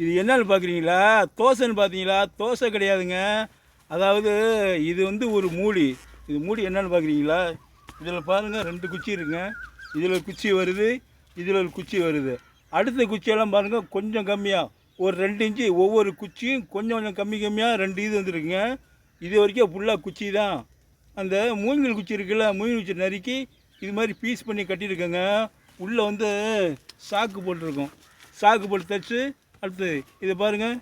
இது என்னன்னு பார்க்குறீங்களா தோசைன்னு பார்த்தீங்களா தோசை கிடையாதுங்க. அதாவது இது வந்து ஒரு மூடி. இது மூடி என்னன்னு பார்க்குறீங்களா இதில் பாருங்கள் ரெண்டு குச்சி இருக்குங்க. இதில் ஒரு குச்சி வருது இதில் ஒரு குச்சி வருது. அடுத்த குச்சியெல்லாம் பாருங்கள் கொஞ்சம் கம்மியாக ஒரு ரெண்டு இன்ச்சு ஒவ்வொரு குச்சியும் கொஞ்சம் கொஞ்சம் கம்மி கம்மியாக ரெண்டு இது வந்துருக்குங்க. இது வரைக்கும் ஃபுல்லாக குச்சி தான். அந்த மூங்கில் குச்சி இருக்குல்ல மூங்கில் குச்சி நறுக்கி இது மாதிரி பீஸ் பண்ணி கட்டியிருக்கேங்க. உள்ளே வந்து சாக்கு போட்டிருக்கோம். சாக்கு போட்டு தச்சு அடுத்து இதை பாருங்கள்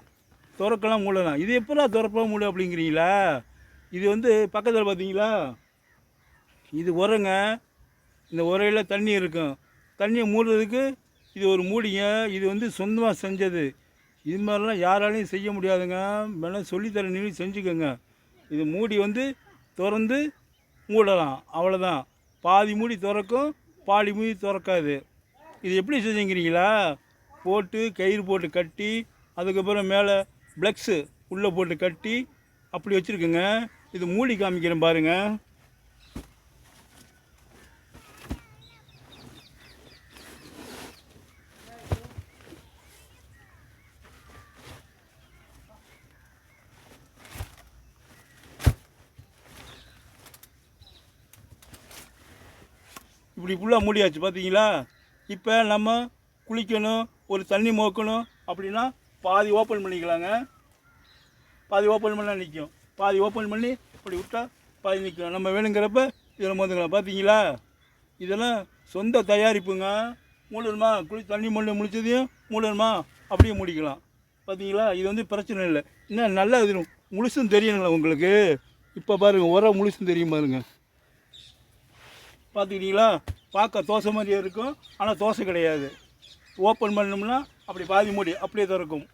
திறக்கலாம் மூடலாம். இது எப்படா திறப்பா மூடு அப்படிங்கிறீங்களா? இது வந்து பக்கத்தில் பார்த்தீங்களா இது உரங்க. இந்த உரையில் தண்ணி இருக்கும். தண்ணியை மூடுறதுக்கு இது ஒரு மூடிங்க. இது வந்து சொந்தமாக செஞ்சது. இது மாதிரிலாம் யாராலையும் செய்ய முடியாதுங்க. வேணா சொல்லித்தர நீ செஞ்சுக்கோங்க. இது மூடி வந்து திறந்து மூடலாம். அவ்வளோதான் பாதி மூடி திறக்கும் பாதி மூடி திறக்காது. இது எப்படி செஞ்சுங்கிறீங்களா? போட்டு கயிறு போட்டு கட்டி அதுக்கப்புறம் மேலே ப்ளக்ஸு உள்ளே போட்டு கட்டி அப்படி வச்சுருக்குங்க. இது மூடி காமிக்கிறேன் பாருங்கள் இப்படி ஃபுல்லாக மூடியாச்சு பார்த்தீங்களா இப்போ நம்ம குளிக்கணும் ஒரு தண்ணி மோக்கணும் அப்படின்னா பாதி ஓப்பன் பண்ணிக்கலாங்க. பாதி ஓப்பன் பண்ணால் நிற்கும் பாதி ஓப்பன் பண்ணி இப்படி விட்டால் பாதி நிற்கும் நம்ம வேணுங்கிறப்ப இதில் மோந்துக்கலாம். பார்த்தீங்களா இதெல்லாம் சொந்த தயாரிப்புங்க. மூடணுமா குளி தண்ணி மொழி முடிச்சதையும் மூடணுமா அப்படியே முடிக்கலாம். பார்த்தீங்களா இது வந்து பிரச்சனை இல்லை. இன்னும் நல்லா இது முழுசும் தெரியணுங்களா உங்களுக்கு? இப்போ பாருங்கள் உரம் முழுசும் தெரியும் பாருங்க. பார்த்துக்கிட்டீங்களா பார்க்க தோசை மாதிரியே இருக்கும். ஆனால் தோசை கிடையாது. ஓப்பன் பண்ணோம்னா அப்படி பாதி மூடி அப்படியே திறக்கும்.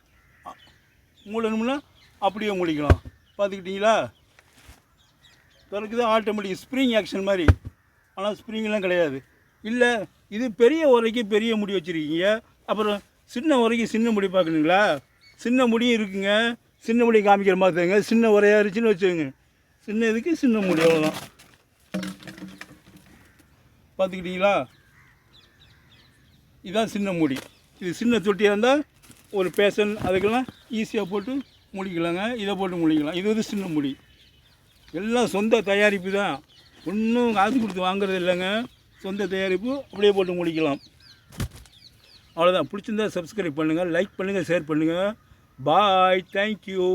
மூடணும்னா அப்படியே மூடிக்கலாம். பார்த்துக்கிட்டிங்களா? திறக்குது ஆட்டோமேட்டிக் ஸ்ப்ரிங் ஆக்ஷன் மாதிரி. ஆனால் ஸ்ப்ரிங்லாம் கிடையாது. இல்லை இது பெரிய உரைக்கு பெரிய முடி வச்சுருக்கீங்க. அப்புறம் சின்ன உரைக்கு சின்ன முடி பார்க்கணுங்களா? சின்ன முடியும் இருக்குங்க. சின்ன முடி காமிக்கிற மாதிரிங்க சின்ன உரையாக இருந்துச்சுன்னு வச்சுக்கோங்க. சின்ன இதுக்கு சின்ன முடி அவ்வளோதான் பார்த்துக்கிட்டிங்களா? இதுதான் சின்ன முடி. இது சின்ன தொட்டியாக இருந்தால் ஒரு பேஷன் அதுக்கெல்லாம் ஈஸியாக போட்டு முடிக்கலாங்க. இதை போட்டு முடிக்கலாம். இது வந்து சின்ன முடி. எல்லாம் சொந்த தயாரிப்பு தான். ஒன்றும் காசு கொடுத்து வாங்குறது இல்லைங்க. சொந்த தயாரிப்பு அப்படியே போட்டு முடிக்கலாம். அவ்வளோதான் பிடிச்சிருந்தா சப்ஸ்கிரைப் பண்ணுங்கள் லைக் பண்ணுங்கள் ஷேர் பண்ணுங்கள் பாய் தேங்க்யூ